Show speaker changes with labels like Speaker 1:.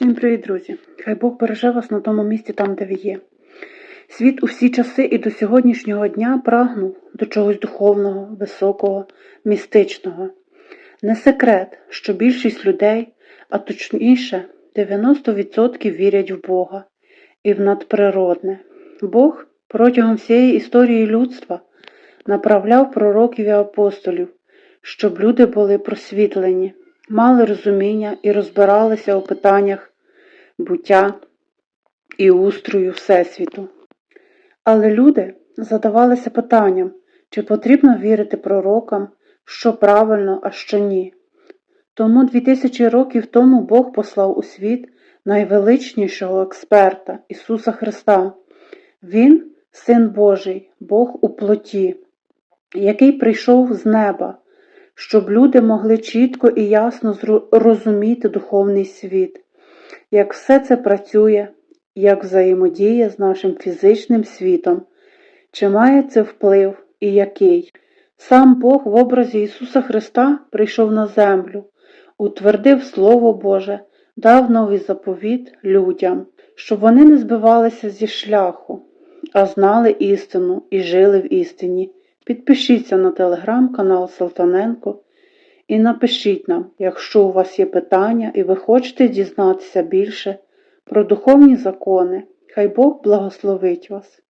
Speaker 1: Всім привіт, друзі! Хай Бог береже вас на тому місці, там, де ви є. Світ у всі часи і до сьогоднішнього дня прагнув до чогось духовного, високого, містичного. Не секрет, що більшість людей, а точніше 90% вірять в Бога і в надприродне. Бог протягом всієї історії людства направляв пророків і апостолів, щоб люди були просвітлені, мали розуміння і розбиралися у питаннях буття і устрою Всесвіту. Але люди задавалися питанням, чи потрібно вірити пророкам, що правильно, а що ні. Тому 2000 років тому Бог послав у світ найвеличнішого експерта Ісуса Христа. Він Син Божий, Бог у плоті, який прийшов з неба, щоб люди могли чітко і ясно розуміти духовний світ, як все це працює, як взаємодіє з нашим фізичним світом, чи має це вплив і який. Сам Бог в образі Ісуса Христа прийшов на землю, утвердив Слово Боже, дав новий заповіт людям, щоб вони не збивалися зі шляху, а знали істину і жили в істині. Підпишіться на телеграм-канал Салтаненко і напишіть нам, якщо у вас є питання і ви хочете дізнатися більше про духовні закони. Хай Бог благословить вас.